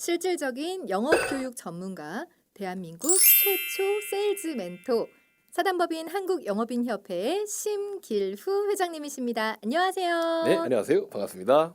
실질적인 영업 교육 전문가, 대한민국 최초 세일즈 멘토, 사단법인 한국영업인협회의 심길후 회장님이십니다. 안녕하세요. 네, 안녕하세요. 반갑습니다.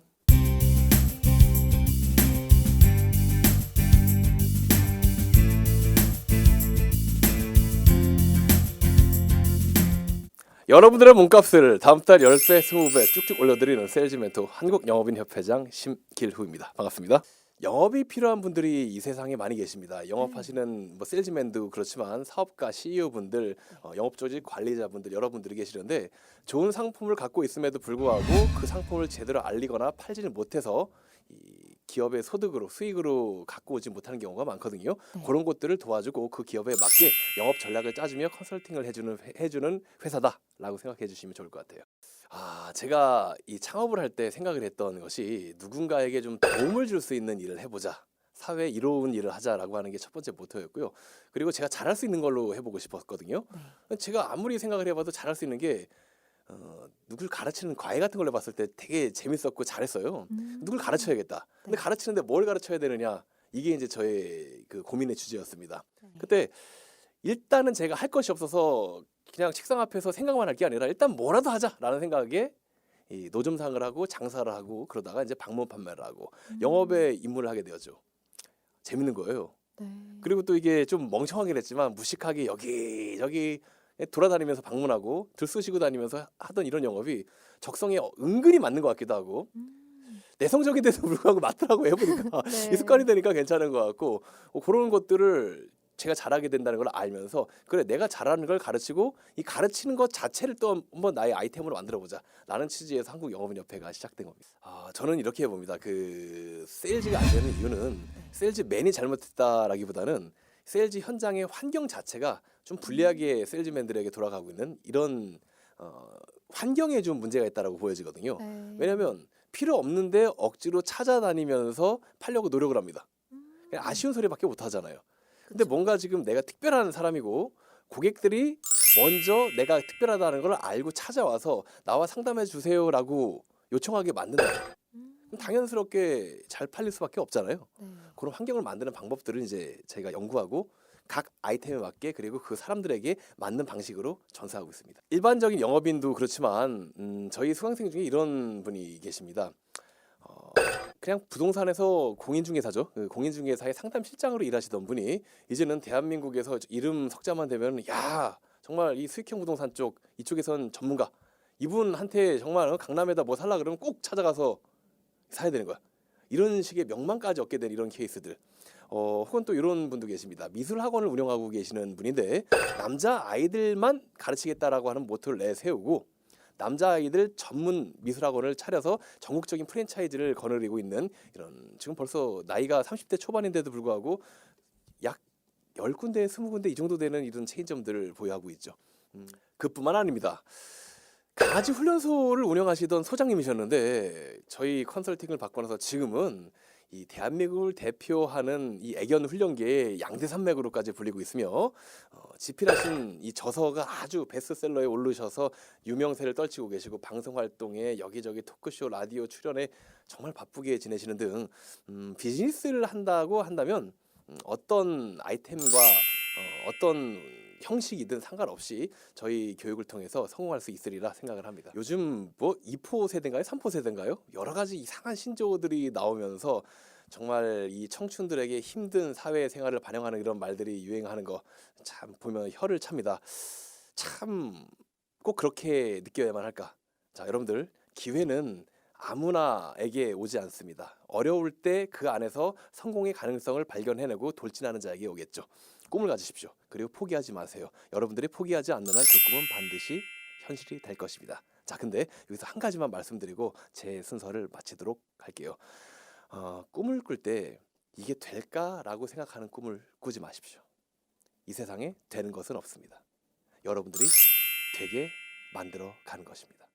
여러분들의 몸값을 다음 달 10배, 20배 쭉쭉 올려드리는 세일즈 멘토 한국영업인협회장 심길후입니다. 반갑습니다. 영업이 필요한 분들이 이 세상에 많이 계십니다. 영업하시는 뭐 세일즈맨도 그렇지만 사업가, CEO분들, 어, 영업조직 관리자분들 여러분들이 계시는데 좋은 상품을 갖고 있음에도 불구하고 그 상품을 제대로 알리거나 팔지를 못해서 이 기업의 소득으로 수익으로 갖고 오지 못하는 경우가 많거든요. 네. 그런 것들을 도와주고 그 기업에 맞게 영업 전략을 짜주며 컨설팅을 해주는 회- 해주는 회사다라고 생각해 주시면 좋을 것 같아요. 아, 제가 이 창업을 할 때 생각을 했던 것이 누군가에게 좀 도움을 줄 수 있는 일을 해보자. 사회에 이로운 일을 하자라고 하는 게 첫 번째 모토였고요. 그리고 제가 잘할 수 있는 걸로 해보고 싶었거든요. 제가 아무리 생각을 해봐도 잘할 수 있는 게 어, 누굴 가르치는 과외 같은 걸 해봤을 때 되게 재밌었고 잘했어요. 음. 누굴 가르쳐야겠다. 근데 네. 가르치는데 뭘 가르쳐야 되느냐 이게 이제 저의 그 고민의 주제였습니다. 네. 그때 일단은 제가 할 것이 없어서 그냥 책상 앞에서 생각만 할 게 아니라 일단 뭐라도 하자라는 생각에 이 노점상을 하고 장사를 하고 그러다가 이제 방문 판매를 하고 음. 영업에 입문을 하게 되었죠. 재밌는 거예요. 네. 그리고 또 이게 좀 멍청하긴 했지만 무식하게 여기저기 돌아다니면서 방문하고 들쑤시고 다니면서 하던 이런 영업이 적성에 은근히 맞는 것 같기도 하고 음. 내성적인데도 불구하고 맞더라고 해보니까 네. 이 습관이 되니까 괜찮은 것 같고 어, 그런 것들을 제가 잘하게 된다는 걸 알면서 그래 내가 잘하는 걸 가르치고 이 가르치는 것 자체를 또 한번 나의 아이템으로 만들어 보자 라는 취지에서 한국 영업인협회가 시작된 겁니다. 아 저는 이렇게 봅니다. 그 세일즈가 안 되는 이유는 세일즈맨이 잘못했다라기보다는 세일즈 현장의 환경 자체가 좀 불리하게 세일즈맨들에게 돌아가고 있는 이런 어, 환경에 좀 문제가 있다라고 보여지거든요. 네. 왜냐하면 필요 없는데 억지로 찾아다니면서 팔려고 노력을 합니다. 음. 그냥 아쉬운 소리밖에 못 하잖아요. 근데 그쵸. 뭔가 지금 내가 특별한 사람이고 고객들이 먼저 내가 특별하다는 걸 알고 찾아와서 나와 상담해 주세요라고 요청하게 만든다. 당연스럽게 잘 팔릴 수밖에 없잖아요. 네. 그런 환경을 만드는 방법들을 이제 저희가 연구하고 각 아이템에 맞게 그리고 그 사람들에게 맞는 방식으로 전수하고 있습니다. 일반적인 영업인도 그렇지만 음, 저희 수강생 중에 이런 분이 계십니다. 어, 그냥 부동산에서 공인중개사죠. 그 공인중개사의 상담 실장으로 일하시던 분이 이제는 대한민국에서 이름 석자만 되면 야 정말 이 수익형 부동산 쪽 이쪽에선 전문가 이분한테 정말 강남에다 뭐 살라 그러면 꼭 찾아가서 사야 되는 거야. 이런 식의 명망까지 얻게 된 이런 케이스들. 어, 혹은 또 이런 분도 계십니다. 미술 학원을 운영하고 계시는 분인데 남자 아이들만 가르치겠다라고 하는 모토를 내세우고 남자 아이들 전문 미술 학원을 차려서 전국적인 프랜차이즈를 거느리고 있는 이런 지금 벌써 나이가 30대 초반인데도 불구하고 약 10군데, 20군데 이 정도 되는 이런 체인점들을 보유하고 있죠. 음, 그뿐만 아닙니다. 강아지 훈련소를 운영하시던 소장님이셨는데 저희 컨설팅을 받고 나서 지금은 이 대한민국을 대표하는 이 애견 훈련계의 양대 산맥으로까지 불리고 있으며 어, 집필하신 이 저서가 아주 베스트셀러에 오르셔서 유명세를 떨치고 계시고 방송 활동에 여기저기 토크쇼 라디오 출연에 정말 바쁘게 지내시는 등 음, 비즈니스를 한다고 한다면 음, 어떤 아이템과 어, 어떤 형식이든 상관없이 저희 교육을 통해서 성공할 수 있으리라 생각을 합니다. 요즘 뭐 2포 세대인가요? 3포 세대인가요? 여러 가지 이상한 신조어들이 나오면서 정말 이 청춘들에게 힘든 사회 생활을 반영하는 이런 말들이 유행하는 거 참 보면 혀를 찹니다. 참 꼭 그렇게 느껴야만 할까? 자, 여러분들 기회는 아무나에게 오지 않습니다. 어려울 때 그 안에서 성공의 가능성을 발견해내고 돌진하는 자에게 오겠죠. 꿈을 가지십시오. 그리고 포기하지 마세요. 여러분들이 포기하지 않는 한 그 꿈은 반드시 현실이 될 것입니다. 자, 근데 여기서 한 가지만 말씀드리고 제 순서를 마치도록 할게요. 어, 꿈을 꿀 때 이게 될까라고 생각하는 꿈을 꾸지 마십시오. 이 세상에 되는 것은 없습니다. 여러분들이 되게 만들어 가는 것입니다.